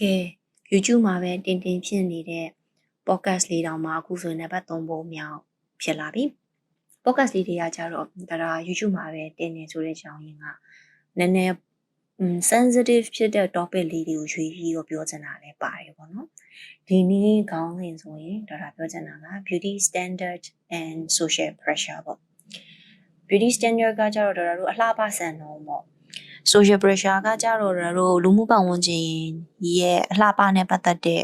ကဲ YouTube မှာပဲတင်တင်ဖြစ်နေတဲ့ podcast လေးတောင်မှအခုဆိုရင်နံပါတ်3ပုံမြောက်ဖြစ်လာပြီ podcast လေးတွေကကြတော့ဒါဒါ YouTube မှာပဲတင်နေဆိုတဲ့ကြောင်းရင်းကနည်းနည်း sensitive ဖြစ်တဲ့ topic လေးတွေကိုရွေးပြီးတော့ပြောချင်တာလည်းပါတယ်ပေါ့နော်ဒီနေ့ခေါင်းစဉ်ဆိုရင်ဒါဒါပြောချင်တာက beauty standard and social pressure ပေါ့ beauty standard ကကြတော့ဒါတို့အလှပစံနှုန်းပေါ့ social pressure ကကြတော့ဒါတို့လူမှုပတ်ဝန်းကျင်ရဲ့အလှပနဲ့ပတ်သက်တဲ့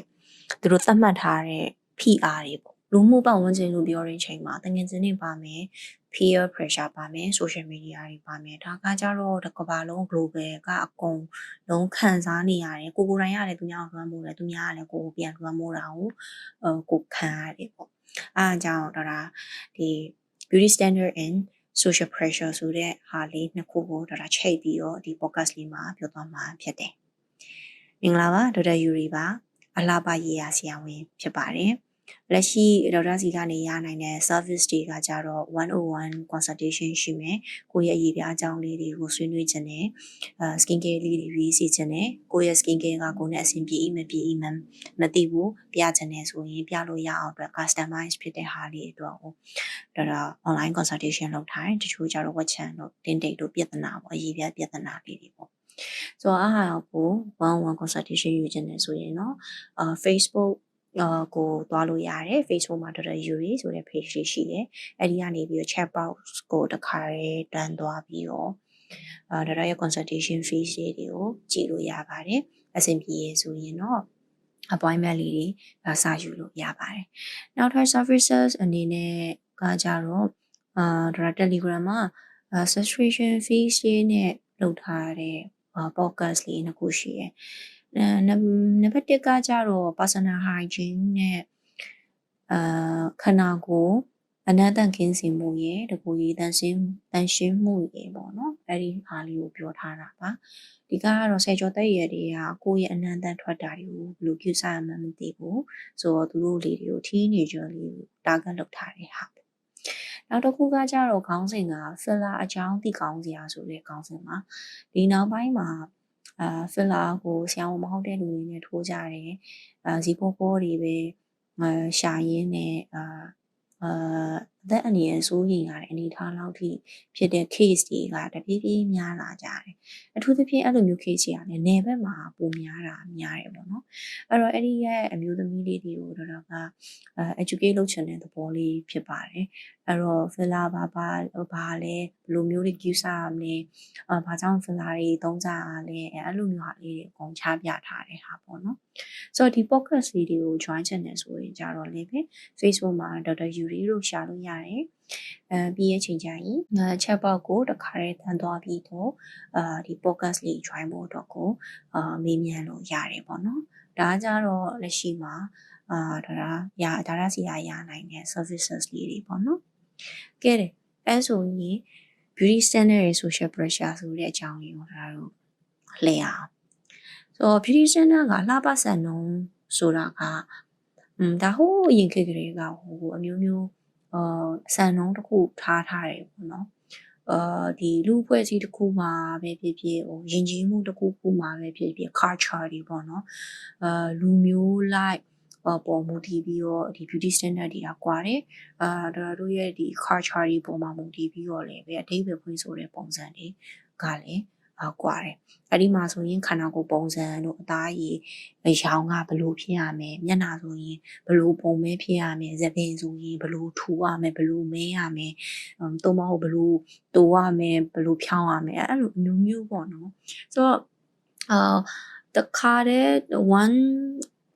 သူတို့သတ်မှတ်ထားတဲ့ဖိအားတွေပေါ့လူမှုပတ်ဝန်းကျင်လို့ပြောတဲ့အချိန်မှာတငယ်ချင်းတွေပါမယ် peer pressure ပါမယ် social media တွေပါမယ်ဒါကကြတော့တစ်ကမ္ဘာလုံး global ကအကုန်လုံးခံစားနေရတယ်ကိုကိုယ်တိုင်ရတယ်သူများကိုလွှမ်းမိုးတယ်သူများကလည်းကိုကိုပြန်လွှမ်းမိုးတာကိုအဲကိုခံရတယ်ပေါ့အားကြောင့်ဒါဒါဒီ beauty standard and social pressure ဆိုတဲ့ဟာလေးနှစ်ခုကိုဒါဒါချိန်ပြီးတော့ဒီ podcast လေးမှာပြောသွားမှာဖြစ်တယ်မင်္ဂလာပါဒေါက်တာယူရီပါအလှပရေးရာဆရာဝန်ဖြစ်ပါတယ် လက်ရှိဒေါက်တာစီကနေရနိုင်တဲ့ service တွေကကြတော့101 consultation ရှိမယ်ကိုယ့်ရဲ့အရေးပြအကြောင်းလေးတွေကိုဆွေးနွေးခြင်းနဲ့ skin care လေးတွေရွေးစီခြင်းနဲ့ကိုယ့်ရဲ့ skin care ကကိုယ်နဲ့အဆင်ပြေမပြေမမသိဘူးပြခြင်းနဲ့ဆိုရင်ပြလို့ရအောင်အတွက် customize ဖြစ်တဲ့ဟာလေးအတွက်ဟိုဒါတော့ online consultation လုပ်ထားတယ်တချို့ကြတော့ WhatsApp တို့ Tinder တို့ပြဿနာပေါ့အရေးပြပြဿနာလေးတွေပေါ့ဆိုတော့အားဟာကို1 on 1 consultation ယူခြင်းနဲ့ဆိုရင်တော့အာ Facebook အာကိုသွားလို့ရတယ် Facebook မှာတော်တော်ယူရီဆိုတဲ့ page လေးရှိတယ်အဲ့ဒီကနေပြီးတော့ chat box ကိုတခါရဲတန်းသွားပြီးတော့အာတော်တော်ရဲ့ consultation fees တွေကိုကြည့်လို့ရပါတယ်အဆင်ပြေရဆိုရင်တော့ appointment လေးတွေစာယူလို့ရပါတယ်နောက်ထပ် services အနေနဲ့ကကြတော့အာဒါ Telegram မှာ subscription fees လေးနဲ့လုပ်ထားတဲ့ podcast လေးနှစ်ခုရှိတယ်အဲ နံပါတ်1ကကြတော့ personal hygiene နဲ့အာခန္ဓာကိုယ်အနံ့တန်ခင်းစင်မှုရဲ့တကူကြီးတန်ရှင်းတန်ရှင်းမှုရဲ့ပေါ့နော်အဲ့ဒီအားလေးကိုပြောထားတာပါဒီကကတော့ဆယ်ကျော်သက်ရွယ်တွေကကိုယ့်ရဲ့အနံ့တန်ထွက်တာတွေကိုဘယ်လိုပြုစားမှမသိဘူးဆိုတော့သူတို့လေးတွေကို teenager လေးကိုတာဂက်လုပ်ထားတဲ့ဟာနောက်တစ်ခုကကြတော့ခေါင်းစဉ်က filler အကြောင်းသိကောင်းစရာဆိုတဲ့ခေါင်းစဉ်ပါဒီနောက်ပိုင်းမှာ အာ filler ကိုဆရာဝန်မဟုတ်တဲ့လူတွေနဲ့ထိုးကြတယ်အာဇီပိုပိုတွေပဲအာရှာရင်းနဲ့အာအာအသက်အန္တရာယ်စိုးရိမ်ရတဲ့အနေအထားလောက်ထိဖြစ်တဲ့ case တွေကတပြေးပြေးများလာကြတယ်။အထူးသဖြင့်အဲ့လိုမျိုး case တွေကလည်းနယ်ဘက်မှာပိုများတာများတယ်ပေါ့နော်။အဲ့တော့အဲ့ဒီရဲ့အမျိုးသမီးလေးတွေကိုတော့ကအဲ educate လုပ်ချင်တဲ့သဘောလေးဖြစ်ပါတယ်။အဲ့တော့ filler ဘာဘာဘာလဲဘယ်လိုမျိုးတွေ use ရမလဲ။အာဘာကြောင့် filler တွေသုံးကြရလဲအဲ့လိုမျိုးဟာလေးတွေအကုန်ချပြထားတဲ့ဟာပေါ့နော်။ဆိုတော့ဒီ podcast လေးတွေကို join ချင်တယ်ဆိုရင်ကြတော့လေပဲ Facebook မှာ Dr. Yuri လို့ရှာလို့ရတယ်။အဲပြီးရဲ့ချိန်ကျရင် chat box ကိုတခါတည်းတန်းသွားပြီးတော့အာဒီ podcast လေး join ဖို့တော့ကိုအာမေးမြန်းလို့ရတယ်ပေါ့နော်။ဒါကြတော့လက်ရှိမှာအာဒါဒါရဒါရစီရရနိုင်တဲ့ services လေးတွေပေါ့နော်။ကဲတယ်အဲဆိုရင် beauty standard ရဲ့ social pressure ဆိုတဲ့အကြောင်းလေးကိုဒါတို့လှည့်အောင်ဆိုတော့ beauty standard ကလှပစံနှုန်းဆိုတာကอืมဒါဟိုးအရင်ခေတ်ကလေးကဟိုအမျိုးမျိုး အာစံနှုန်းတစ်ခုထားထားတယ်ပေါ့နော်အာဒီလူဖွဲ့စည်းတစ်ခုမှာပဲဖြစ်ဖြစ်ဟိုယဉ်ကျေးမှုတစ်ခုခုမှာပဲဖြစ်ဖြစ် culture တွေပေါ့နော်အာလူမျိုးလိုက်ပေါ်မူတည်ပြီးတော့ဒီ beauty standard တွေကကွာတယ်အာဒါတို့ရဲ့ဒီ culture တွေပေါ်မှာမူတည်ပြီးတော့လည်းပဲအဓိပ္ပာယ်ဖွင့်ဆိုတဲ့ပုံစံတွေကလည်းအာ ကွာတယ်အဲ့ဒီမှာဆိုရင်ခန္ဓာကိုယ်ပုံစံတို့အသားရည်ရောင်ကဘလို့ဖြစ်ရမယ်မျက်နှာဆိုရင်ဘလို့ပုံမဲဖြစ်ရမယ်သပင်ဆိုရင်ဘလို့ထူရမယ်ဘလို့မဲရမယ်သုံးမဟုတ်ဘလို့တိုးရမယ်ဘလို့ဖြောင်းရမယ်အဲ့လိုမျိုးမျိုးပေါ့နော်ဆိုတော့အာတခါတည်း one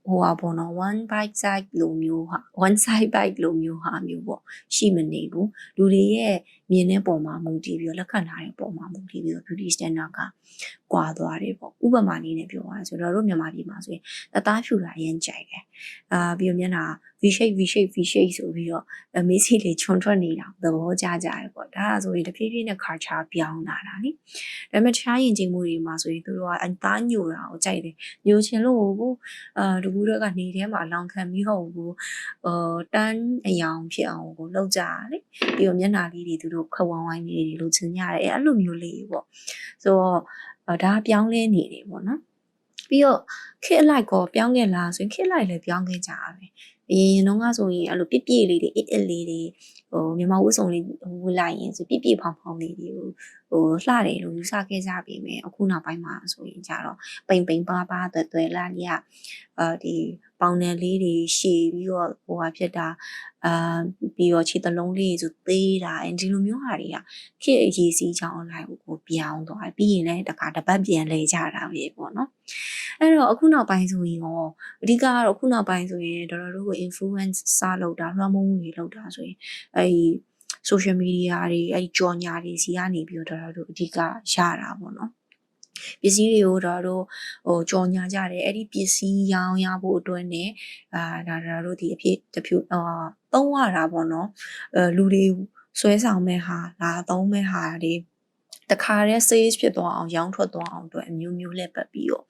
ဟိုပါပေါ့နော် one bite size လိုမျိုးဟာ one side bite လိုမျိုးဟာမျိုးပေါ့ရှိမနေဘူးလူတွေရဲ့မြင်တဲ့ပုံမှာမူတည်ပြီးတော့လက်ခံထားတဲ့ပုံမှာမူတည်ပြီးတော့ beauty standard ကကွာသွားတယ်ပေါ့ဥပမာလေးနဲ့ပြောရဆိုတော့တို့မြန်မာပြည်မှာဆိုရင်တသားဖြူတာအရင်ကြိုက်တယ်အာပြီးတော့မျက်နှာ V shape V shape V shape ဆိုပြီးတော့မေးစီလေးခြုံထွက်နေတာသဘောကျကြတယ်ပေါ့ဒါဆိုရင်တဖြည်းဖြည်းနဲ့ culture ပြောင်းလာတာလေဒါပေမဲ့တခြားယဉ်ကျေးမှုတွေမှာဆိုရင်သူတို့ကအသားညိုတာကိုကြိုက်တယ်ညိုချင်လို့ဘူးအာတကူတော့ကနေထဲမှာအလောင်ခံပြီးဟုတ်ဘူးအာတန်းအယောင်ဖြစ်အောင်ကိုလောက်ကြတယ်ပြီးတော့မျက်နှာလေးတွေသူတို့ခဝိုင်းဝိုင်းလေးတွေလိုချင်ကြတယ်အဲ့လိုမျိုးလေးပေါ့ဆိုတော့ဒါပြောင်းလဲနေတယ်ပေါ့နော်ပြီးတော့ခစ်အလိုက်ကောပြောင်းခဲ့လားဆိုရင်ခစ်လိုက်လည်းပြောင်းခဲ့ကြရပဲအရင်တော့ကဆိုရင်အဲ့လိုပြည့်ပြည့်လေးတွေအစ်အစ်လေးတွေဟိုမြန်မာဝတ်စုံလေးဝတ်လိုက်ရင်ဆိုပြည့်ပြည့်ဖောင်ဖောင်လေးတွေကိုဟိုလှတယ်လို့ယူဆခဲ့ကြပြီမယ်အခုနောက်ပိုင်းမှာဆိုရင်ကြတော့ပိန်ပိန်ပါပါတွယ်တွယ်လာလေးကအာဒီပေါင်နယ်လေးတွေရှည်ပြီးတော့ဟိုဟာဖြစ်တာအာပြီးတော့ခြေသလုံးလေးဆိုသေးတာအဲဒီလိုမျိုးဟာတွေကခေတ်အရေးစီးချောင်းလိုက်ကိုပြောင်းသွားပြီးရင်လည်းတခါတပတ်ပြန်လဲကြတာပဲပေါ့နော်အဲ့တော့အခုနောက်ပိုင်းဆိုရင်ရောအဓိကကတော့အခုနောက်ပိုင်းဆိုရင်တော်တော်တို့ကို influence စလုပ်တာလွှမ်းမိုးမှုတွေလုပ်တာဆိုရင်အဲဒီ social media တွေအဲဒီကြော်ညာတွေစီကနေပြီးတော့တော်တော်တို့အဓိကရတာပေါ့နော်ပစ္စည်းတွေကိုတော့တို့ဟိုကြော်ညာကြတယ်အဲ့ဒီပစ္စည်းရောင်းရဖို့အတွက် ਨੇ အာဒါဒါတို့ဒီအဖြစ်တဖြူအာသုံးရတာပေါ့နော်အဲလူတွေဆွဲဆောင်မဲ့ဟာလာသုံးမဲ့ဟာတွေ တခါတည်း sales ဖြစ်သွားအောင်ရောင်းထွက်သွားအောင်အတွက်အမျိုးမျိုးလက်ပတ်ပြီးတော့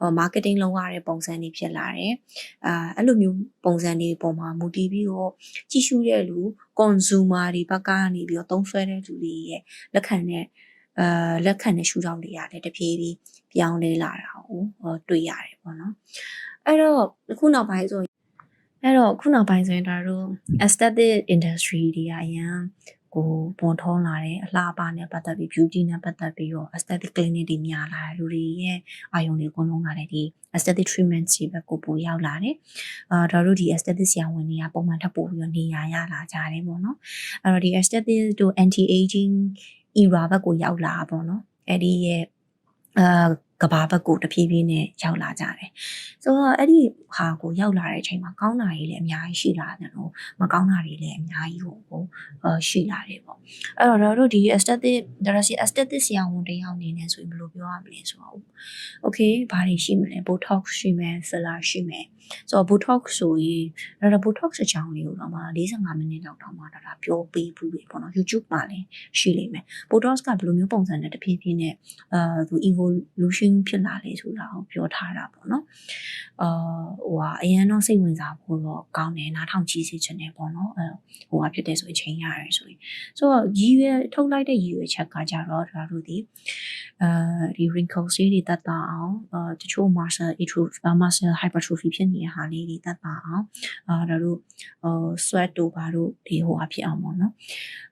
ဟို marketing လုပ်ရတဲ့ပုံစံတွေဖြစ်လာတယ်။အာအဲ့လိုမျိုးပုံစံတွေပုံမှာမူတည်ပြီးတော့ကြည့်ရှုတဲ့လူ consumer တွေဘက်ကနေပြီးတော့သုံးဆွဲတဲ့လူတွေရဲ့လက်ခံတဲ့အာလက်ခံတဲ့ရှုထောင့်တွေရတယ်တဖြည်းဖြည်းပြောင်းလဲလာတာကိုတွေ့ရတယ်ပေါ့နော်အဲ့တော့အခုနောက်ပိုင်းဆိုအဲ့တော့ခုနောက်ပိုင်းဆိုရင်ဒါတို့ aesthetic industry တွေကအရင် ကိုပေါ်ထွန်းလာတဲ့အလှပနဲ့ပတ်သက်ပြီး beauty နဲ့ပတ်သက်ပြီးတော့ aesthetic clinic တွေများလာတယ်လူတွေရဲ့အာယုံတွေအကုန်လုံးကလည်းဒီ aesthetic treatment တွေပဲကိုပိုရောက်လာတယ်။အာဒါတို့ဒီ aesthetic ဆရာဝန်တွေကပုံမှန်ထပ်ပို့ပြီးတော့နေရာရလာကြတယ်ပေါ့နော်။အဲ့တော့ဒီ aesthetic တို့ anti aging era ဘက်ကိုရောက်လာပါတော့နော်အဲ့ဒီရဲ့အာကဘာဘက်ကိုတဖြည်းဖြည်းနဲ့ရောက်လာကြတယ်ဆိုတော့အဲ့ဒီဟာကိုရောက်လာတဲ့အချိန်မှာကောင်းတာတွေလည်းအများကြီးရှိလာတယ်လို့မကောင်းတာတွေလည်းအများကြီးဟိုဟိုရှိလာတယ်ပေါ့အဲ့တော့တို့ဒီ aesthetic ဒါရစီ aesthetic ဆရာဝန်တယောက်အနေနဲ့ဆိုရင်ဘယ်လိုပြောရမလဲဆိုတော့ okay ဘာတွေရှိမလဲ botox ရှိမယ် filler ရှိမယ်ဆိုတော့ botox ဆိုရင်ဒါတော့ botox အကြောင်းလေးကိုတော့မှ45မိနစ်လောက်တော့မှဒါဒါပြောပေးဘူးပဲပေါ့နော် YouTube မှာလည်းရှိလိမ့်မယ် botox ကဘယ်လိုမျိုးပုံစံနဲ့တဖြည်းဖြည်းနဲ့အာသူ evolution ဖြစ်လာလေဆိုတာကိုပြောထားတာပေါ့နော်အာဟိုဟာအရင်တော့စိတ်ဝင်စားဖို့တော့ကောင်းတယ်နားထောင်ကြည့်စေချင်တယ်ပေါ့နော်အဲဟိုဟာဖြစ်တယ်ဆိုရင်ချိန်ရတယ်ဆိုရင်ဆိုတော့ရည်ရွယ်ထုတ်လိုက်တဲ့ရည်ရွယ်ချက်ကကြတော့ဒါတို့ဒီအာဒီ wrinkles တွေတတ်တာအောင်အာတချို့ muscle atrophy muscle hypertrophy ဖြစ်နေတဲ့ဟာလေးတွေတတ်တာအောင်အာဒါတို့ဟို sweat တို့ဘာတို့ဒီဟိုဟာဖြစ်အောင်ပေါ့နော်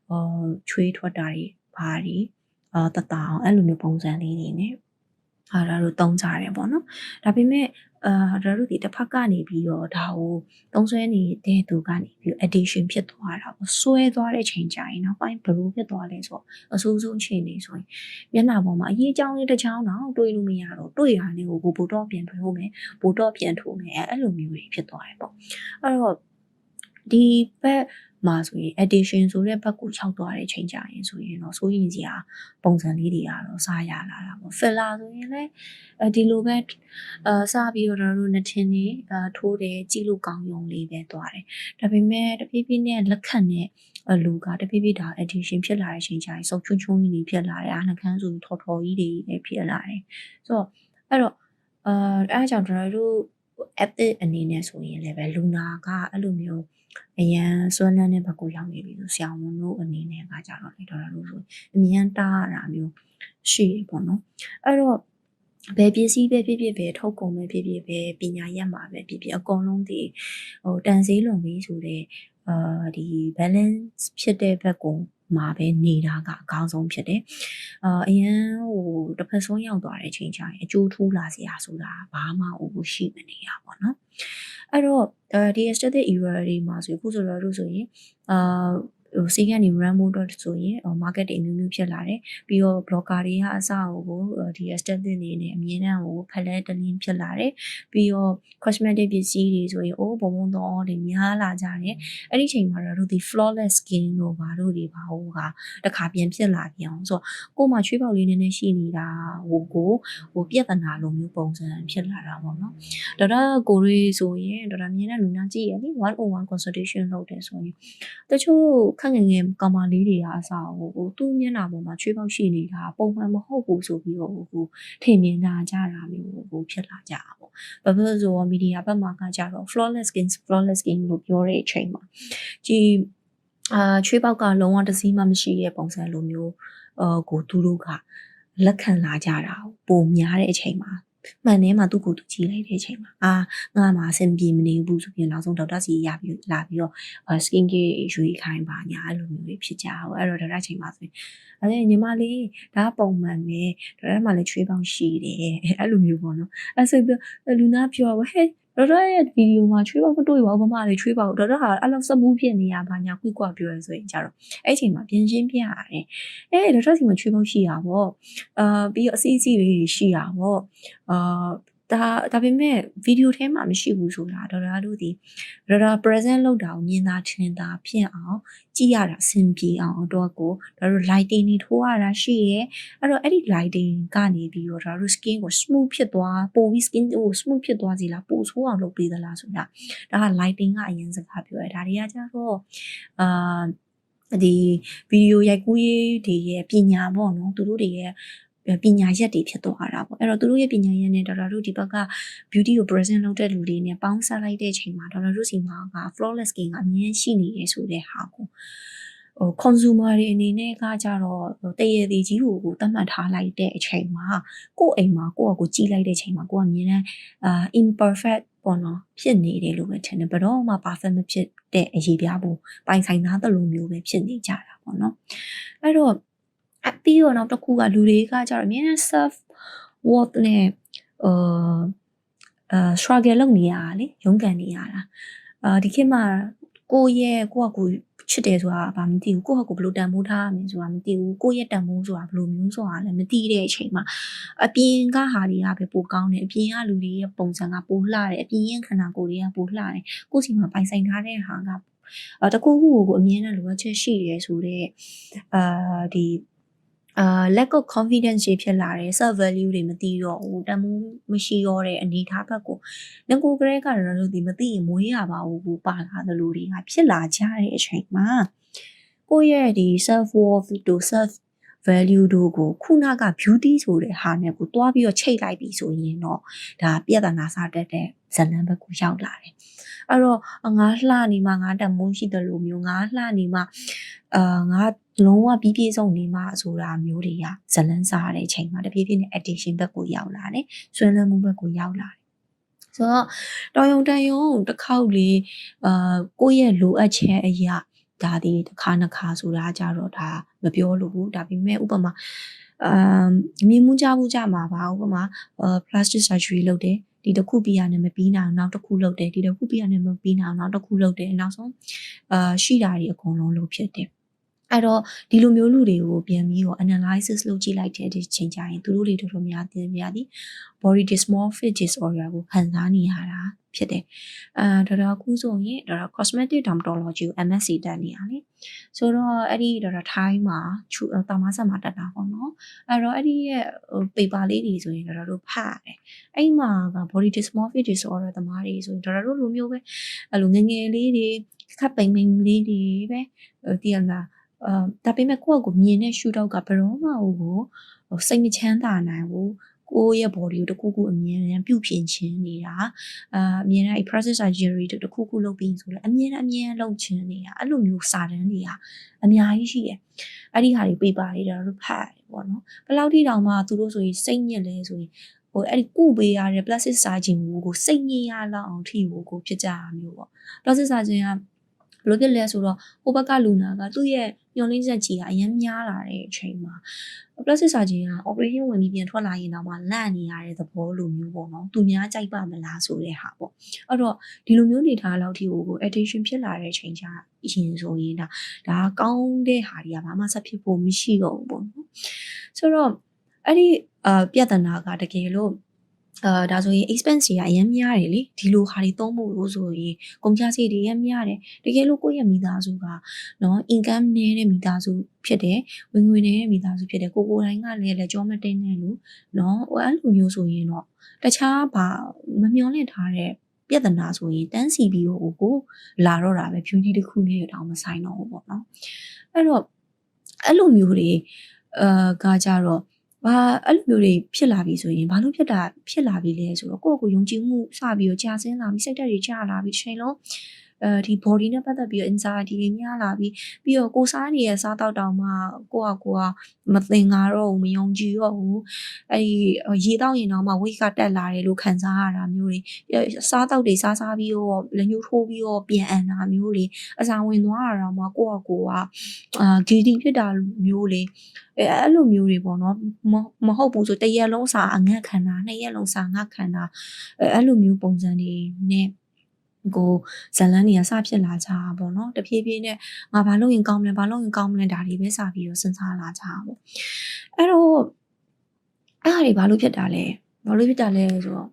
ဟိုချွေးထွက်တာတွေဘာတွေအာတတ်တာအောင်အဲ့လိုမျိုးပုံစံလေးတွေ ਨੇ အာဒါတို့တုံးကြတယ်ပေါ့နော်ဒါပေမဲ့အာဒါတို့ဒီတစ်ဖက်ကနေပြီးတော့ဒါကိုသုံးဆွဲနေတဲ့သူကနေပြီး addiction ဖြစ်သွားတာပေါ့ဆွဲသွားတဲ့ချိန်ကြရင်နောက်ပိုင်းဘလို့ဖြစ်သွားလဲဆိုတော့အဆိုးဆုံးချိန်နေဆိုရင်မျက်နှာပေါ်မှာအရေးကြောင်းလေးတစ်ချောင်းတော့တွေးလို့မရတော့တွေးရနေကိုဘိုတော့ပြန်ထိုးမယ်ဘိုတော့ပြန်ထိုးမယ်အဲ့လိုမျိုးတွေဖြစ်သွားတယ်ပေါ့အဲ့တော့ဒီဘက် မှာဆိုရင် addition ဆိုတဲ့ဘက်ကိုရောက်သွားတဲ့ချိန်ကြရင်ဆိုရင်တော့စိုးရင်စရာပုံစံလေးတွေကတော့စားရလာတာပေါ့ filler ဆိုရင်လည်းအဲဒီလိုပဲအာစားပြီးတော့တို့နှစ်ထင်းနေအာထိုးတယ်ကြည့်လို့ကောင်းယုံလေးပဲသွားတယ်ဒါပေမဲ့တဖြည်းဖြည်းနဲ့လက်ခံတဲ့အလူကတဖြည်းဖြည်းဒါ addition ဖြစ်လာတဲ့ချိန်ကြရင်စုပ်ချွန်းချွန်းကြီးတွေဖြစ်လာတယ်အားနှကန်းဆိုထော်ထော်ကြီးတွေလည်းဖြစ်လာတယ်ဆိုတော့အဲ့တော့အာအဲအကြောင်းတို့တို့ app အနေနဲ့ဆိုရင်လည်းပဲလူနာကအဲ့လိုမျိုးအရန်စွမ်းလန်းတဲ့ဘက်ကိုရောက်နေပြီဆိုဆရာဝန်တို့အနေနဲ့ကကြတော့လေဒေါ်လာလို့ဆိုအမြန်တားရတာမျိုးရှိရပေါ့နော်အဲ့တော့ဘယ်ပစ္စည်းပဲဖြစ်ဖြစ်ပဲထုတ်ကုန်ပဲဖြစ်ဖြစ်ပဲပညာရက်မှာပဲဖြစ်ဖြစ်အကုန်လုံးဒီဟိုတန်ဆေးလွန်ပြီးဆိုတဲ့အာဒီ balance ဖြစ်တဲ့ဘက်ကို မှာပဲနေတာကအကောင်းဆုံးဖြစ်တယ်။အာအရင်ဟိုတစ်ဖက်ဆုံးရောက်သွားတဲ့အချိန်ကျရင်အကျိုးထူးလာစရာဆိုတာဘာမှဟိုရှိမနေတာပေါ့နော်။အဲ့တော့ဒီ aesthetic era တွေမှာဆိုခုဆိုတော့လို့ဆိုရင်အာ ဟိုစီကနေ run mode ဆိုရင် market တွေအမျိုးမျိုးဖြစ်လာတယ်ပြီးတော့ blogger တွေကအစကိုဒီ aesthetic တွေနဲ့အမြင်နဲ့ဟိုဖလဲတလင်းဖြစ်လာတယ်ပြီးတော့ cosmetic ပစ္စည်းတွေဆိုရင်အိုးဘုံဘုံတော့တွေများလာကြတယ်အဲ့ဒီချိန်မှာတော့ဒီ flawless skin တို့ဘာတို့တွေဘာဟိုကတခါပြန်ဖြစ်လာပြန်အောင်ဆိုတော့ကို့မှာချွေးပေါက်လေးနည်းနည်းရှိနေတာဟိုကိုဟိုပြဿနာလိုမျိုးပုံစံဖြစ်လာတာပေါ့နော်ဒေါက်တာကိုရီဆိုရင်ဒေါက်တာမြင်တဲ့လူနာကြည့်ရလေ101 consultation လုပ်တယ်ဆိုရင်တချို့ခက်ငယ်ငယ်ကောင်မလေးတွေကအစားဟိုဟိုသူ့မျက်နှာပေါ်မှာချွေးပေါက်ရှိနေတာပုံမှန်မဟုတ်ဘူးဆိုပြီးတော့ဟိုထင်မြင်လာကြတာမျိုးဟိုဖြစ်လာကြတာပေါ့ဘာဖြစ်လို့ဆိုတော့မီဒီယာဘက်မှာကကြတော့ flawless skin flawless skin လို့ပြောတဲ့အချိန်မှာဒီအာချွေးပေါက်ကလုံးဝတစည်းမှမရှိတဲ့ပုံစံလိုမျိုးအာကိုသူတို့ကလက်ခံလာကြတာပုံများတဲ့အချိန်မှာ မှန်တယ်မှာသူ့ကိုယ်သူကြည့်လိုက်တဲ့အချိန်မှာအာငါမှအဆင်ပြေမနေဘူးဆိုပြီးနောက်ဆုံးဒေါက်တာစီရပြီးလာပြီးတော့ skin care ရွေးခိုင်းပါညာအဲ့လိုမျိုးတွေဖြစ်ကြအောင်အဲ့တော့ဒေါက်တာချိန်မှာဆိုရင်အဲ့ညီမလေးဒါပုံမှန်ပဲဒေါက်တာမှလည်းချွေးပေါင်းရှိတယ်အဲ့လိုမျိုးပေါ့နော်အဲ့ဆိုလူနာပြောဟဲ့ ဒေါက်တာရဲ့ဗီဒီယိုမှာချွေးပေါက်မတွေ့ပါဘူးမမလေးချွေးပေါက်ဒေါက်တာဟာအဲ့လောက်စမူးဖြစ်နေရပါညာကွိကွပြောရဆိုရင်ကြတော့အဲ့ချိန်မှာပြင်ရှင်းပြရတယ်အဲဒေါက်တာစီမှာချွေးပေါက်ရှိတာပေါ့အာပြီးတော့အစီအစီလေးတွေရှိတာပေါ့အာ ဒါဒါပေမဲ့ဗီဒီယိုထဲမှာမရှိဘူးဆိုတာဒေါက်တာတို့ဒီဒေါက်တာ present လောက်တာကိုမြင်သာထင်သာဖြစ်အောင်ကြည့်ရတာအဆင်ပြေအောင်တော့ကိုဒေါက်တာ lighting တွေထိုးရတာရှိရဲအဲ့တော့အဲ့ဒီ lighting ကနေပြီးတော့ဒေါက်တာ skin ကို smooth ဖြစ်သွားပိုပြီး skin ကို smooth ဖြစ်သွားစီလားပိုဆိုးအောင်လုပ်ပေးသလားဆိုတာဒါက lighting ကအရင်စကားပြောရတာဒါတွေကကြတော့အာဒီဗီဒီယိုရိုက်ကူးရေးတွေရဲ့ပညာပေါ့နော်သူတို့တွေရဲ့ ပညာရက်တွေဖြစ်သွားတာပေါ့အဲ့တော့သူတို့ရဲ့ပညာရက်နဲ့ဒေါက်တာတို့ဒီဘက်က beauty ကို present လုပ်တဲ့လူတွေနဲ့ပေါင်းစပ်လိုက်တဲ့အချိန်မှာဒေါက်တာတို့စီမှာက flawless skin ကအမြင်ရှိနေရဆိုတဲ့ဟာကိုဟို consumer တွေအနေနဲ့ကကြတော့တရေသေးကြီးကိုကိုသတ်မှတ်ထားလိုက်တဲ့အချိန်မှာကိုယ့်အိမ်မှာကိုယ့်အကိုကြည့်လိုက်တဲ့အချိန်မှာကိုကမြင်တဲ့အာ imperfect ပေါ့နော်ဖြစ်နေတယ်လို့ပဲထင်တယ်ဘယ်တော့မှ perfect မဖြစ်တဲ့အရေးပြဖို့ပိုင်ဆိုင်သားတလူမျိုးပဲဖြစ်နေကြတာပေါ့နော်အဲ့တော့ အပြီးတော့နောက်တစ်ခုကလူတွေကကြတော့အမြင်နဲ့ self worth နဲ့အာအာ struggle လုပ်နေရတာလေရုန်းကန်နေရတာအာဒီခေတ်မှာကိုယ့်ရဲ့ကိုယ့်ကကိုချစ်တယ်ဆိုတာဘာမသိဘူးကိုယ့်ဟာကိုဘယ်လိုတန်ဖိုးထားရမလဲဆိုတာမသိဘူးကိုယ့်ရဲ့တန်ဖိုးဆိုတာဘယ်လိုမျိုးဆိုတာလည်းမသိတဲ့အချိန်မှာအပြင်ကဟာတွေကပဲပိုကောင်းတယ်အပြင်ကလူတွေရဲ့ပုံစံကပိုလှတယ်အပြင်ရဲ့ခန္ဓာကိုယ်တွေကပိုလှတယ်ကိုယ့်စီမှာပိုင်ဆိုင်ထားတဲ့ဟာကအဲတကူခုကိုအမြင်နဲ့လိုအပ်ချက်ရှိတယ်ဆိုတော့အာဒီ အာ lack of confidence တွေဖြစ်လာတယ် self value တွေမသိတော့ဘူးတမိုးမရှိတော့တဲ့အနေထားဘက်ကိုငကိုကလေးကတော့လို့ဒီမသိရင်မွေးရပါဘူးဘူးပါလာသလိုတွေကဖြစ်လာကြတဲ့အချိန်မှာကိုယ့်ရဲ့ဒီ self worth တို့ self value တို့ကိုခုနက beauty ဆိုတဲ့ဟာနဲ့ကိုတွားပြီးတော့ချိတ်လိုက်ပြီဆိုရင်တော့ဒါပြဿနာစားတတ်တဲ့ဇလန်ဘက်ကိုရောက်လာတယ်အဲ့တော့ငါလှနေမှငါတမိုးရှိတယ်လို့မျိုးငါလှနေမှအာငါလုံးဝပြီးပြည့်စုံနေမှဆိုတာမျိုးတွေကဇလန်းစားတဲ့အချိန်မှာတဖြည်းဖြည်းနဲ့ addiction ဘက်ကိုရောက်လာတယ်ဆွေးနွေးမှုဘက်ကိုရောက်လာတယ်ဆိုတော့တော်ယုံတန်ယုံတစ်ခေါက်လေးအာကိုယ့်ရဲ့လိုအပ်ချက်အရာ ဒါဒီတစ်ခါနှစ်ခါဆိုတာကြတော့ဒါမပြောလို့ဘူးဒါပေမဲ့ဥပမာအမ်မြင်မှုကြမှုကြမှာပါဥပမာ plastic surgery လုပ်တယ်ဒီတစ်ခုပြီးရတယ်မပြီးနိုင်အောင်နောက်တစ်ခုလုပ်တယ်ဒီတစ်ခုပြီးရတယ်မပြီးနိုင်အောင်နောက်တစ်ခုလုပ်တယ်နောက်ဆုံးအာရှိတာတွေအကုန်လုံးလုပ်ဖြစ်တယ်အဲ့တော့ဒီလိုမျိုးလူတွေကိုပြန်ပြီးတော့ analysis လုပ်ကြည့်လိုက်တဲ့ဒီချိန်ကျရင်သူတို့တွေတော်တော်များတင်များသည် body dysmorphic disorder ကိုခံစားနေရတာ ဖြစ်တယ်။အာဒေါက်တာကူးဆိုရင်ဒေါက်တာ cosmetic dermatology ကို MSc တက်နေရလေ။ဆိုတော့အဲ့ဒီဒေါက်တာထိုင်းမှာချူတာမဆက်မှာတက်တာပေါ့နော်။အဲ့တော့အဲ့ဒီရဲ့ paper လေးတွေဆိုရင်ဒေါက်တာတို့ဖတ်ရတယ်။အဲ့မှာက body dysmorphic disorder သမားတွေဆိုရင်ဒေါက်တာတို့လိုမျိုးပဲအဲ့လိုငငယ်လေးတွေခပ်ပိန်ပိန်လေးတွေပဲတည်ရလားအာဒါပေမဲ့ကိုယ့်အကိုမြင်တဲ့ရှုထောက်ကဘယ်တော့မှဟိုကိုစိတ်မချမ်းသာနိုင်ဘူး ကိုယ့်ရဲ့ body ကိုတခုခုအမြင်နဲ့ပြုပြင်ခြင်းနေတာအာအမြင်နဲ့ process surgery တခုခုလုပ်ပြီးဆိုလဲအမြင်နဲ့အမြင်လုပ်ခြင်းနေတာအဲ့လိုမျိုးစာတန်းတွေဟာအများကြီးရှိတယ်အဲ့ဒီဟာတွေ paper တွေတော့ဖတ်တယ်ပေါ့နော်ဘယ်လောက်ထိတောင်မှသူတို့ဆိုရင်စိတ်ညစ်လဲဆိုရင်ဟိုအဲ့ဒီကုပေးရတဲ့ plastic surgeon ကိုစိတ်ညစ်ရလောက်အောင်ထိကိုကိုဖြစ်ကြတာမျိုးပေါ့ plastic surgeon ကဘလို့ဖြစ်လဲဆိုတော့ဟိုဘက်ကလူနာကသူ့ရဲ့ ညှော်လင်းချက်ကြီးကအရင်များလာတဲ့အချိန်မှာ plastic surgeon က operation ဝင်ပြီးပြန်ထွက်လာရင်တော့မှလန့်နေရတဲ့သဘောလိုမျိုးပေါ့နော်သူများကြိုက်ပါမလားဆိုတဲ့ဟာပေါ့အဲ့တော့ဒီလိုမျိုးနေထားလောက်ထိကို addiction ဖြစ်လာတဲ့အချိန်ကျရင်ဆိုရင်ဒါဒါကောင်းတဲ့ဟာတွေကဘာမှဆက်ဖြစ်ဖို့မရှိတော့ဘူးပေါ့နော်ဆိုတော့အဲ့ဒီအာပြဿနာကတကယ်လို့ အာဒါဆိုရင် expense တွေကအရင်များတယ်လေဒီလိုဟာတွေသုံးဖို့လို့ဆိုရင်ကုန်ကျစရိတ်တွေအရင်များတယ်တကယ်လို့ကိုယ့်ရဲ့မိသားစုကနော် income နည်းတဲ့မိသားစုဖြစ်တယ်ဝင်ငွေနည်းတဲ့မိသားစုဖြစ်တယ်ကိုကိုတိုင်းကလည်းလည်းကြောမတင်တဲ့လူနော်အဲ့လိုမျိုးဆိုရင်တော့တခြားဘာမမျောလင့်ထားတဲ့ပြဿနာဆိုရင်တန်းစီပြီးတော့ကိုလာတော့တာပဲ beauty တစ်ခုနဲ့တောင်မဆိုင်တော့ဘူးပေါ့နော်အဲ့တော့အဲ့လိုမျိုးတွေအာကကြတော့ ဘာအဲ့လိုမျိုးတွေဖြစ်လာပြီဆိုရင်ဘာလို့ဖြစ်တာဖြစ်လာပြီလဲဆိုတော့ကိုယ့်ကိုယ်ယုံကြည်မှုစပြီးတော့ကြာဆင်းလာပြီစိတ်ဓာတ်တွေကျလာပြီချိန်လုံး အဲဒီ body နဲ့ပတ်သက်ပြီးတော့ anxiety တွေများလာပြီးပြီးတော့ကိုစားနေရစားတောက်တောင်မှကိုကကိုကမသင်္ကာတော့ဘူးမယုံကြည်တော့ဘူးအဲဒီရေတောက်ရင်တော့မှ weight ကတက်လာတယ်လို့ခံစားရတာမျိုးတွေစားတောက်တွေစားစားပြီးတော့လက်ညှိုးထိုးပြီးတော့ပြန်အန်တာမျိုးတွေအစာဝင်သွားတာတော့မှကိုကကိုကအာ guilty ဖြစ်တာမျိုးတွေအဲအဲ့လိုမျိုးတွေပေါ့နော်မဟုတ်ဘူးဆိုတရက်လုံးစာအငတ်ခံတာနှစ်ရက်လုံးစာငတ်ခံတာအဲအဲ့လိုမျိုးပုံစံတွေနဲ့ ကိုဇလန်းတွေကစဖြစ်လာကြတာပေါ့နော်တဖြည်းဖြည်းနဲ့ငါဘာလုပ်ရင်ကောင်းမလဲဘာလုပ်ရင်ကောင်းမလဲဒါတွေပဲစပြီးတော့စဉ်းစားလာကြတာပေါ့အဲ့တော့အဲ့ဟာတွေဘာလို့ဖြစ်တာလဲဘာလို့ဖြစ်တာလဲဆိုတော့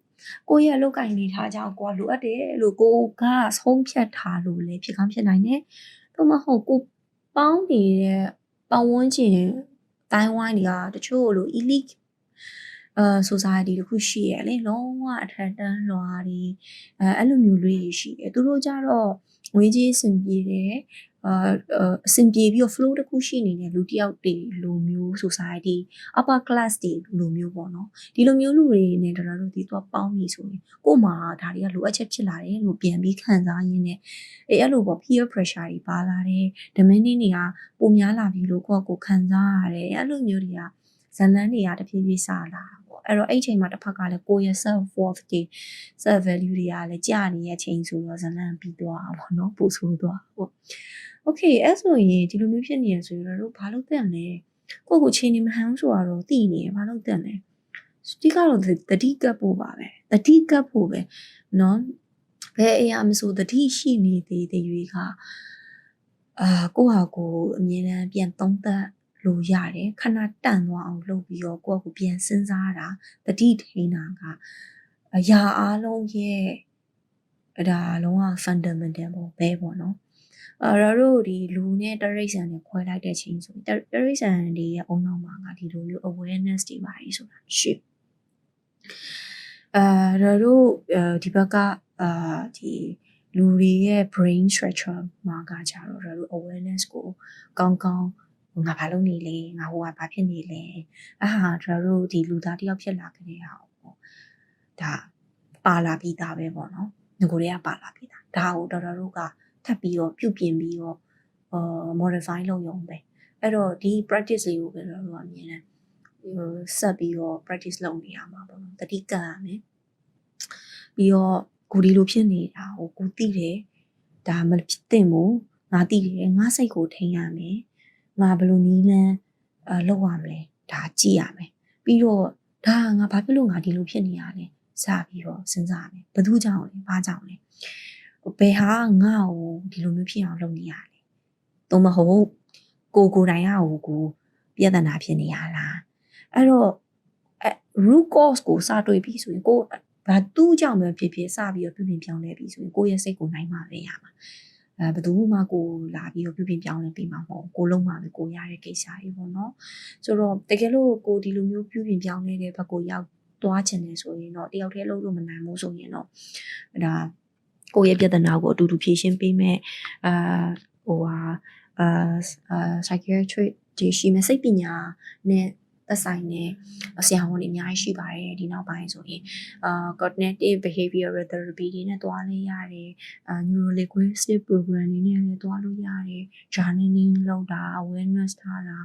ကိုယ့်ရဲ့အလုပ်ကိုင်နေထားကြောင့်ကိုကလိုအပ်တယ်လို့ကိုကဆုံးဖြတ်ထားလို့လည်းဖြစ်ကောင်းဖြစ်နိုင်တယ်။သို့မဟုတ်ကိုပေါင်းနေတဲ့ပတ်ဝန်းကျင်တိုင်းဝိုင်းတွေကတချို့လို elite အာ society တခုရှိရလေလုံးဝအထက်တန်းလွာတွေအဲအဲ့လိုမျိုးလေးရှိတယ်သူတို့ကြတော့ငွေကြေးအဆင်ပြေတယ်အာအဆင်ပြေပြီးတော့ flow တစ်ခုရှိနေတဲ့လူတယောက်တွေလိုမျိုး society upper class တွေလိုမျိုးပေါ့နော်ဒီလိုမျိုးလူတွေနဲ့တော်တော်တို့ဒီတော့ပေါင်းပြီဆိုရင်ကို့မှာဒါတွေကလိုအပ်ချက်ဖြစ်လာတယ်လို့ပြန်ပြီးခံစားရင်းနဲ့အဲအဲ့လိုပေါ့ peer pressure တွေပါလာတယ် demanding တွေကပိုများလာပြီလို့ကိုယ့်ကိုခံစားရတယ်အဲ့လိုမျိုးတွေက ဇလန်းတွေကတဖြည်းဖြည်းစလာပေါ့အဲ့တော့အဲ့ချိန်မှာတစ်ဖက်ကလည်းကိုယ့်ရဲ့ self worth တွေ self value တွေကလည်းကျနေတဲ့အချိန်ဆိုတော့ဇလန်းပြီးသွားတာပေါ့နော်ပို့ဆိုးသွားပေါ့ okay အဲ့ဆိုရင်ဒီလိုမျိုးဖြစ်နေရဆိုရင်တို့ဘာလို့တက်လဲကိုယ့်ကိုချိန်နေမဟန်ဆိုတော့သိနေဘာလို့တက်လဲဒီကတော့တတိကပ်ဖို့ပါပဲတတိကပ်ဖို့ပဲเนาะဘယ်အရာမဆိုတတိရှိနေသေးတဲ့ရွေးကအာကိုဟာကိုအမြဲတမ်းပြန်သုံးသပ် လို့ရတယ်ခဏတန့်သွားအောင်လုပ်ပြီးတော့ကိုယ့်ကိုပြန်စဉ်းစားတာတတိထိန်းတာကအရာအလုံးရဲ့ဒါလုံးဝ fundamental ပေါ့ဘဲပေါ့နော်အဲ့တော့ဒီလူနဲ့တရိษံနဲ့ခွဲလိုက်တဲ့ချင်းဆိုတရိษံတွေရဲ့အုံနောက်မှာငါဒီလိုမျိုး awareness တွေပါလေဆိုတာရှိအဲတို့ဒီဘက်ကအာဒီလူတွေရဲ့ brain structure မှာကကြတော့တို့ awareness ကိုကောင်းကောင်း ငါဘာလုပ်နေလဲငါဟိုကဘာဖြစ်နေလဲအာကျွန်တော်တို့ဒီလူသားတယောက်ဖြစ်လာကြတဲ့ဟာပေါ့ဒါပါလာပြီးသားပဲပေါ့နော်ငကိုတွေကပါလာပြီးသားဒါကိုတော်တော်တို့ကထပ်ပြီးတော့ပြုပြင်ပြီးတော့အာ modify လုပ်ရုံပဲအဲ့တော့ဒီ practice လေးကိုပဲတော်တော်အမြင်နဲ့ဟိုဆက်ပြီးတော့ practice လုပ်နေရမှာပေါ့နော်တတိကရမယ်ပြီးတော့ကိုဒီလိုဖြစ်နေတာဟိုကိုသိတယ်ဒါမဖြစ်သင့်ဘူးငါသိတယ်ငါစိတ်ကိုထိန်းရမယ် ငါဘယ်လိုနီးလန်းအလုပ်ရမလဲဒါကြည့်ရမယ်ပြီးတော့ဒါငါဘာဖြစ်လို့ငါဒီလိုဖြစ်နေရလဲစပြီးတော့စဉ်းစားမယ်ဘယ်သူကြောင့်လဲဘာကြောင့်လဲဘယ်ဟာငါ့ကိုဒီလိုမျိုးဖြစ်အောင်လုပ်နေရလဲသို့မဟုတ်ကိုကိုတိုင်ရကိုကိုပြဿနာဖြစ်နေရလားအဲ့တော့အဲ root cause ကိုစတွေ့ပြီဆိုရင်ကိုဘာသူ့ကြောင့်ပဲဖြစ်ဖြစ်စပြီးတော့ပြုပြင်ပြောင်းလဲပြီဆိုရင်ကိုယ့်ရဲ့စိတ်ကိုနိုင်မှပဲရမှာ အဲဘယ်သူမှကိုလာပြီးတော့ပြုပြင်ပြောင်းလဲပေးမှာမဟုတ်ကိုလုံးမှပဲကိုရတဲ့ကိစ္စကြီးပေါ့နော်ဆိုတော့တကယ်လို့ကိုဒီလိုမျိုးပြုပြင်ပြောင်းလဲတဲ့ဘက်ကိုရောက်သွားချင်တယ်ဆိုရင်တော့တယောက်တည်းလုပ်လို့မနိုင်ဘူးဆိုရင်တော့ဒါကိုယ့်ရဲ့ပြဿနာကိုအတူတူဖြေရှင်းပေးမယ်အာဟိုဟာအာ psychiatric ဒီရှိမဲ့စိတ်ပညာနဲ့ သက်ဆိုင်တဲ့ဆရာဝန်တွေအများကြီးရှိပါတယ်ဒီနောက်ပိုင်းဆိုရင်အာ cognitive behavioral therapy တွေနဲ့တွားလို့ရတယ်အာ neuro linguistic program တွေနဲ့လည်းတွားလို့ရတယ် journaling လုပ်တာ awareness ထားတာ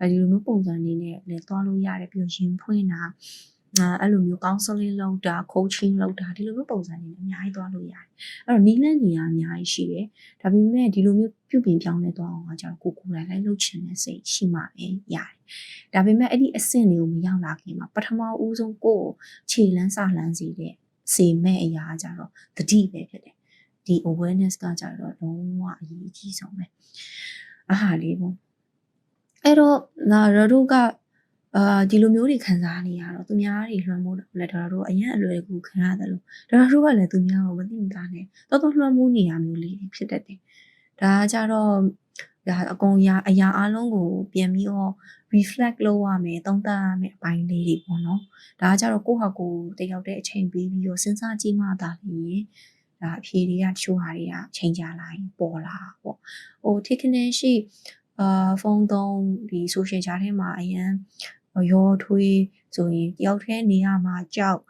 အဲဒီလိုမျိုးပုံစံတွေနဲ့လည်းတွားလို့ရတယ်ပြီးတော့ရင်ဖွင့်တာ အဲ့လိုမျိုး counseling လုပ်တာ coaching လုပ်တာဒီလိုမျိုးပုံစံတွေနဲ့အများကြီးသွားလို့ရတယ်အဲ့တော့နီးလန်းနေရာအများကြီးရှိတယ်ဒါပေမဲ့ဒီလိုမျိုးပြုပြင်ပြောင်းလဲသွားအောင်ကကျတော့ကိုကိုယ်တိုင်လိုက်လုပ်ချင်တဲ့စိတ်ရှိမှပဲရတယ်ဒါပေမဲ့အဲ့ဒီအဆင့်တွေကိုမရောက်လာခင်မှာပထမဦးဆုံးကိုယ်ခြေလန်းစလန်းစီတဲ့စေမဲ့အရာကြတော့တတိပဲဖြစ်တယ်ဒီ awareness ကကြတော့လုံးဝအရေးအကြီးဆုံးပဲအဟာလေးပေါ့အဲ့တော့နာရတို့က အာဒီလိုမျိုးတွေခံစားနေရတော့သူများတွေလွှမ်းမိုးတော့လည်းဒါတို့အရင်အလွယ်ကူခံရတယ်လို့ဒါတို့ကလည်းသူများကိုမသိမသာနဲ့တော်တော်လွှမ်းမိုးနေရမျိုးလေးဖြစ်တတ်တယ်ဒါကြတော့ဒါအကုန်ရအရာအလုံးကိုပြန်ပြီးတော့ reflect လုပ်ရမယ်သုံးသပ်ရမယ်အပိုင်းလေးတွေပေါ့နော်ဒါကြတော့ကိုယ့်ဟာကိုယ်တယောက်တည်းအချိန်ပေးပြီးတော့စဉ်းစားကြည့်မှသာလျှင်ဒါအဖြေတွေကတချို့ဟာတွေကချိန်ကြလာရင်ပေါ်လာပေါ့ဟို technical ရှိအာဖုန်းသုံးဒီ social ကြားထဲမှာအရင် ရောထွေးဆိုရင်တယောက်တည်းနေရမှာကြောက်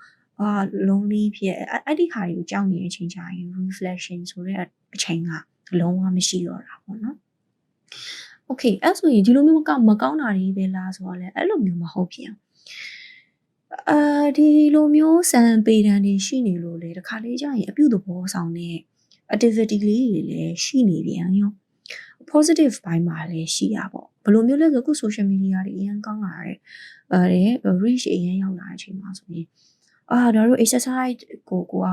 အာ lonely ဖြစ်အဲ့အဲ့ဒီခါတွေကိုကြောက်နေတဲ့အချိန်ကြာရင် reflection ဆိုတဲ့အချိန်ကလုံးဝမရှိတော့တာပေါ့နော် okay အဲ့ဆိုရင်ဒီလိုမျိုးမကောင်းမကောင်းတာတွေပဲလားဆိုတော့လေအဲ့လိုမျိုးမဟုတ်ပြန်အာဒီလိုမျိုးစံပေတံတွေရှိနေလို့လေတခါလေးကြာရင်အပြုသဘောဆောင်တဲ့ activity လေးတွေလည်းရှိနေပြန်ရော positive ဘိုင်းမှာလည်းရှိရပေါ့ဘယ်လိုမျိုးလဲဆိုခု social media တွေအရင်ကောင်းလာတယ်အဲ reach အရင်ရောက်လာတဲ့အချိန်မှာဆိုရင်အာဒါတို့ exercise ကိုကိုက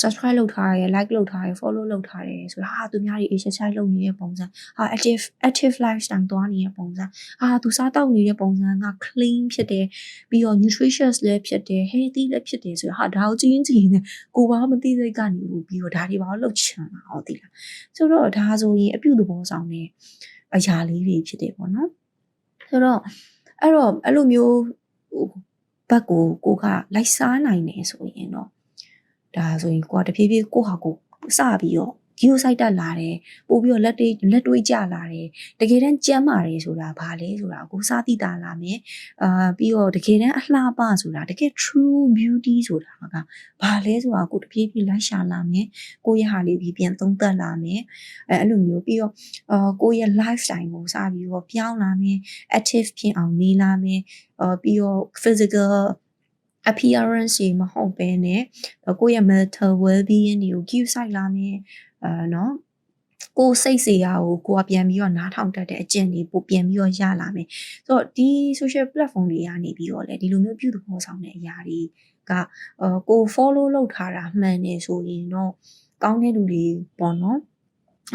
subscribe လုပ်ထားရဲ like လုပ်ထားရဲ follow လုပ်ထားရဲဆိုတော့ဟာသူများတွေ exercise လုပ်နေတဲ့ပုံစံဟာ active active lifestyle သွားနေတဲ့ပုံစံဟာသူစားတောက်နေတဲ့ပုံစံက clean ဖြစ်တယ်ပြီးတော့ nutritious လည်းဖြစ်တယ် healthy လည်းဖြစ်တယ်ဆိုတော့ဟာဒါကိုကြည့်ရင်ကြည့်ရင်ကိုဘာမသိစိတ်ကနေဘူးပြီးတော့ဒါတွေဘာလို့လုပ်ချင်တာဟောသိလားဆိုတော့ဒါဆိုရင်အပြုသဘောဆောင်တဲ့အရာလေးတွေဖြစ်တယ်ပေါ့နော်ဆိုတော့အဲ့တော့အဲ့လိုမျိုးဟိုဘက်ကိုကိုကလိုက်စားနိုင်တယ်ဆိုရင်တော့ ဒါဆိုရင်ကိုကတဖြည်းဖြည်းကိုဟာကိုစပြီးတော့ဂီယိုစိုက်တက်လာတယ်ပို့ပြီးတော့လက်တွေလက်တွေးကြလာတယ်တကယ်တမ်းကြမ်းမာတယ်ဆိုတာဘာလဲဆိုတာကိုစားသိတာလာမယ်အာပြီးတော့တကယ်တမ်းအလှပဆိုတာတကယ် true beauty ဆိုတာကဘာလဲဆိုတာကိုတဖြည်းဖြည်းလိုက်ရှာလာမယ်ကိုယ့်ရဲ့ဟာလေးပြီးပြန်သုံးသပ်လာမယ်အဲအဲ့လိုမျိုးပြီးတော့အာကိုယ့်ရဲ့ lifestyle ကိုစပြီးတော့ပြောင်းလာမယ် active ဖြစ်အောင်နေလာမယ်အာပြီးတော့ physical appearance တွေမဟုတ်ဘဲနဲ့ကိုယ့်ရဲ့ mental well-being တွေကို give side လာမယ်အဲနော်ကိုယ်စိတ်စေရာကိုကိုကပြန်ပြီးတော့နားထောင်တတ်တဲ့အကျင့်တွေပိုပြန်ပြီးတော့ရလာမယ်ဆိုတော့ဒီ social platform တွေကနေပြီးတော့လေဒီလိုမျိုးပြုသဘောဆောင်တဲ့အရာတွေကအဲကို follow လုပ်ထားတာမှန်နေဆိုရင်တော့ကောင်းတဲ့လူတွေပေါ့နော်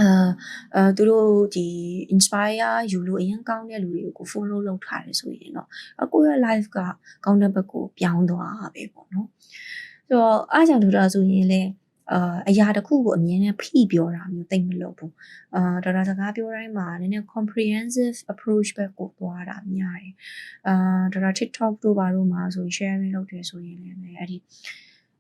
အာအဲသူတို့ဒီ inspire ယူလို့အရင်ကောင်းတဲ့လူတွေကို follow လုပ်ထားတယ်ဆိုရင်တော့အကိုရဲ့ life ကကောင်းတဲ့ဘက်ကိုပြောင်းသွားပဲပေါ့နော်ဆိုတော့အားကြောင့်တို့ဒါဆိုရင်လည်းအာအရာတစ်ခုကိုအမြင်နဲ့ဖိပြောတာမျိုးတိတ်မလုပ်ဘူးအာဒေါက်တာစကားပြောတိုင်းမှာနည်းနည်း comprehensive approach ပဲကိုသွားတာများတယ်အာဒေါက်တာ TikTok တို့ဘာတို့မှာဆို sharing လုပ်တယ်ဆိုရင်လည်းအဲ့ဒီ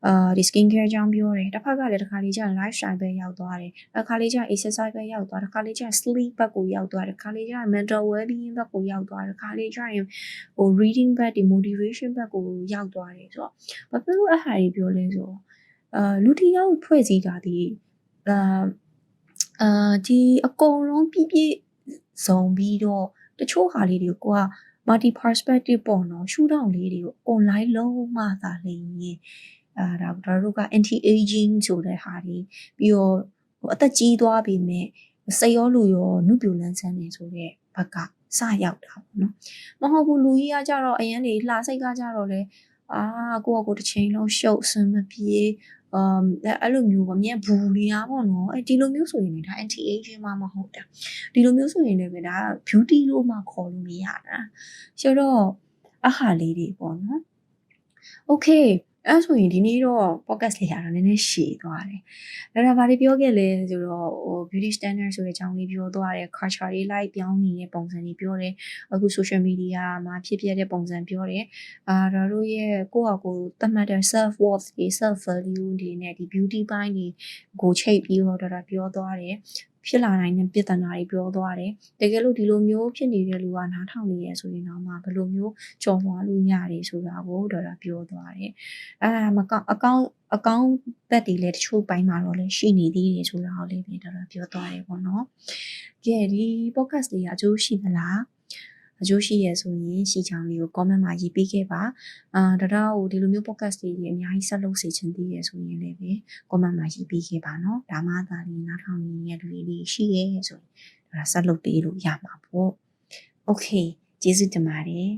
အာဒီ skin care အကြောင်းပြောတယ်တစ်ဖက်ကလည်းတစ်ခါလေးကျ lifestyle ပဲရောက်သွားတယ်တစ်ခါလေးကျ exercise ပဲရောက်သွားတစ်ခါလေးကျ sleep ဘက်ကိုရောက်သွားတယ်တစ်ခါလေးကျ mental well-being ဘက်ကိုရောက်သွားတယ်တစ်ခါလေးကျရင်ဟို reading ဘက်ဒီ motivation ဘက်ကိုရောက်သွားတယ်ဆိုတော့ဘာဖြစ်လို့အဟာကြီးပြောလဲဆိုတော့အာလူတစ်ယောက်ဖွဲ့စည်းတာဒီအာအာဒီအကုန်လုံးပြည့်ပြည့်စုံပြီးတော့တချို့ဟာလေးတွေကိုက multi perspective ပေါ့နော်ရှုထောင့်လေးတွေကို online လုံးမှသာလျင် အာဒါတို့က anti aging ဆိုတဲ့ဟာတွေပြီးတော့ဟိုအသက်ကြီးသွားပြီမဲ့စိတ်ရောလူရောနုပြိုလန်းဆန်းနေဆိုတဲ့ဘက်ကစရောက်တာပေါ့နော်မဟုတ်ဘူးလူကြီးကကြတော့အရင်နေလှစိတ်ကကြတော့လေအာကိုကကိုတစ်ချိန်လုံးရှုပ်စင်မပြေအမ်အဲ့လိုမျိုးပေါ့မြင်ဘူးနေတာပေါ့နော်အဲ့ဒီလိုမျိုးဆိုရင်လည်းဒါ anti aging မှမဟုတ်တာဒီလိုမျိုးဆိုရင်လည်းဒါ beauty လို့မှခေါ်လို့မရတာဆိုတော့အဟာလေးတွေပေါ့နော် okay အဲ့ဆိုရင်ဒီနေ့တော့ podcast လေးရတော့နည်းနည်းရှည်သွားတယ်။ဒါတော့ဗာလေးပြောခဲ့လဲဆိုတော့ဟို beauty standard ဆိုတဲ့အကြောင်းလေးပြောသွားတယ် culture တွေ like ပြောင်းနေတဲ့ပုံစံတွေပြောတယ်။အခု social media မှာဖြစ်ပြတဲ့ပုံစံပြောတယ်။အာဒါတို့ရဲ့ကိုယ့်ဟာကိုယ်သတ်မှတ်တဲ့ self worth တွေ self value တွေနဲ့ဒီ beauty ပိုင်းတွေကိုချိတ်ပြီးတော့ဒါပြောသွားတယ်။ ဖြစ်လာနိုင်တဲ့ပြဿနာတွေပြောသွားတယ်။တကယ်လို့ဒီလိုမျိုးဖြစ်နေတဲ့လူကနားထောင်နေရဆိုရင်တော့မှဘယ်လိုမျိုးကြော်မွားလို့ရတယ်ဆိုတာကိုဒေါ်လာပြောသွားတယ်။အဲမကောင်းအကောင်းအကောင်းဘက်တွေလည်းတချို့ပိုင်းမှာတော့လည်းရှိနေသေးတယ်ဆိုတာကိုလည်းဒေါ်လာပြောသွားတယ်ပေါ့နော်။ကဲဒီ podcast လေးကအကျိုးရှိသလား။ အကျိုးရှိရဆိုရင်ရှိချောင်းလေးကို comment မှာရေးပေးခဲ့ပါအာတတော်ကိုဒီလိုမျိုး podcast တွေကြီးအများကြီးဆက်လုပ်စေချင်သေးရဆိုရင်လည်းပဲ comment မှာရေးပေးခဲ့ပါနော်ဒါမှသာလေနောက်ထောင်နေရလူတွေရှိရဆိုရင်ဒါဆက်လုပ်ပေးလို့ရမှာပေါ့ okay ကျေးဇူးတင်ပါတယ်